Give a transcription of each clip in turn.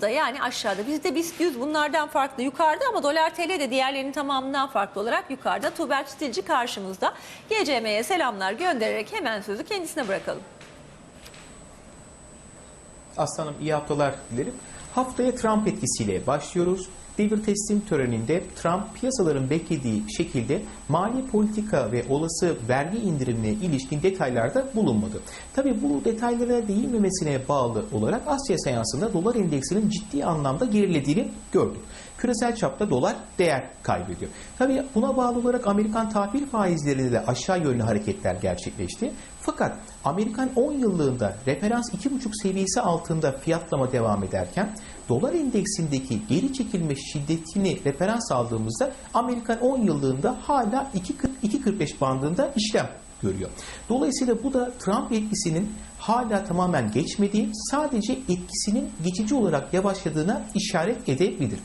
da yani aşağıda. Bizde BIST 100 bunlardan farklı yukarıda ama dolar TL de diğerlerinin tamamından farklı olarak yukarıda. Tuğberk Çitilci karşımızda. GCM'ye selamlar göndererek hemen sözü kendisine bırakalım. Aslanım iyi haftalar dilerim. Haftaya Trump etkisiyle başlıyoruz. Devir teslim töreninde Trump piyasaların beklediği şekilde mali politika ve olası vergi indirimine ilişkin detaylarda bulunmadı. Tabi bu detaylara değinmemesine bağlı olarak Asya seansında dolar endeksinin ciddi anlamda gerilediğini gördük. Küresel çapta dolar değer kaybediyor. Tabi buna bağlı olarak Amerikan tahvil faizlerinde de aşağı yönlü hareketler gerçekleşti. Fakat Amerikan 10 yıllığında referans 2,5 seviyesi altında fiyatlama devam ederken dolar endeksindeki geri çekilme şiddetini referans aldığımızda Amerikan 10 yıllığında hala 2.40-2.45 bandında işlem görüyor. Dolayısıyla bu da Trump etkisinin hala tamamen geçmediği, sadece etkisinin geçici olarak yavaşladığına işaret edebilir.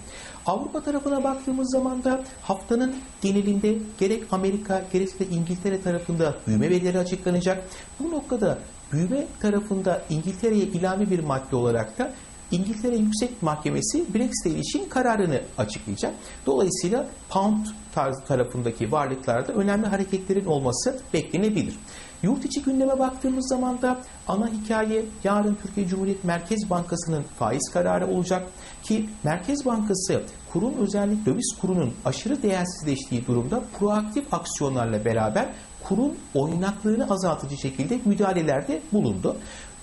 Avrupa tarafına baktığımız zaman da haftanın genelinde gerek Amerika gerekse de İngiltere tarafında büyüme verileri açıklanacak. Bu noktada büyüme tarafında İngiltere'ye ilave bir madde olarak da İngiltere Yüksek Mahkemesi Brexit'e ilişkin kararını açıklayacak. Dolayısıyla pound tarzı tarafındaki varlıklarda önemli hareketlerin olması beklenebilir. Yurt içi gündeme baktığımız zaman da ana hikaye yarın Türkiye Cumhuriyet Merkez Bankası'nın faiz kararı olacak ki Merkez Bankası kurun özellikle döviz kurunun aşırı değersizleştiği durumda proaktif aksiyonlarla beraber kurun oynaklığını azaltıcı şekilde müdahalelerde bulundu.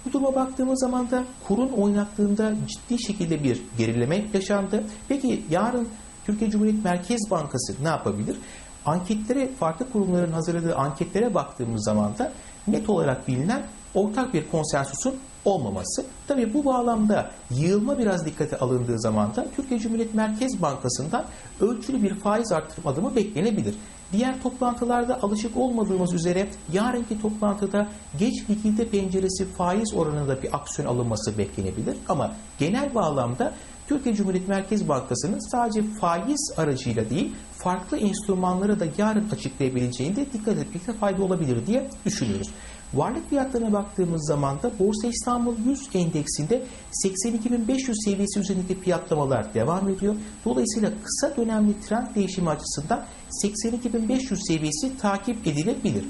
Bu duruma baktığımız zaman da kurun oynaklığında ciddi şekilde bir gerileme yaşandı. Peki yarın Türkiye Cumhuriyet Merkez Bankası ne yapabilir? Anketlere, farklı kurumların hazırladığı anketlere baktığımız zaman da net olarak bilinen ortak bir konsensusun olmaması. Tabii bu bağlamda yığılma biraz dikkate alındığı zaman da Türkiye Cumhuriyet Merkez Bankası'ndan ölçülü bir faiz artırım adımı beklenebilir. Diğer toplantılarda alışık olmadığımız üzere yarınki toplantıda geç likidite penceresi faiz oranında bir aksiyon alınması beklenebilir. Ama genel bağlamda Türkiye Cumhuriyet Merkez Bankası'nın sadece faiz aracıyla değil farklı enstrümanları da yarın açıklayabileceğinde dikkat etmekte fayda olabilir diye düşünüyoruz. Varlık fiyatlarına baktığımız zaman da Borsa İstanbul 100 endeksinde 82.500 seviyesi üzerindeki fiyatlamalar devam ediyor. Dolayısıyla kısa dönemli trend değişimi açısından 82.500 seviyesi takip edilebilir.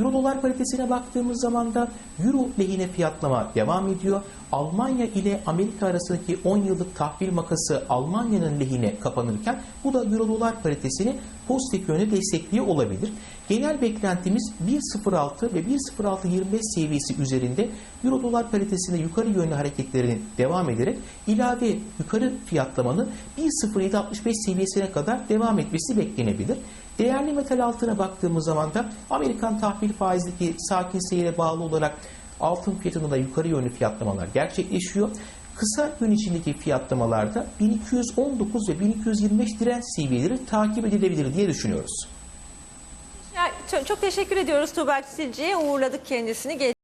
Euro dolar paritesine baktığımız zaman da Euro lehine fiyatlama devam ediyor. Almanya ile Amerika arasındaki 10 yıllık tahvil makası Almanya'nın lehine kapanırken bu da Euro dolar paritesini pozitif yönde destekliyor olabilir. Genel beklentimiz 1.06 ve 1.0625 seviyesi üzerinde Euro dolar paritesinde yukarı yönlü hareketlerinin devam ederek ilave yukarı fiyatlamanın 1.0765 seviyesine kadar devam etmesi beklenebilir. Değerli metal altına baktığımız zaman da Amerikan tahvil faizdeki sakin seyre bağlı olarak altın fiyatında da yukarı yönlü fiyatlamalar gerçekleşiyor. Kısa gün içindeki fiyatlamalarda 1219 ve 1225 direnç seviyeleri takip edilebilir diye düşünüyoruz. Ya, çok, çok teşekkür ediyoruz Tuğberk Çitilci'ye. Uğurladık kendisini.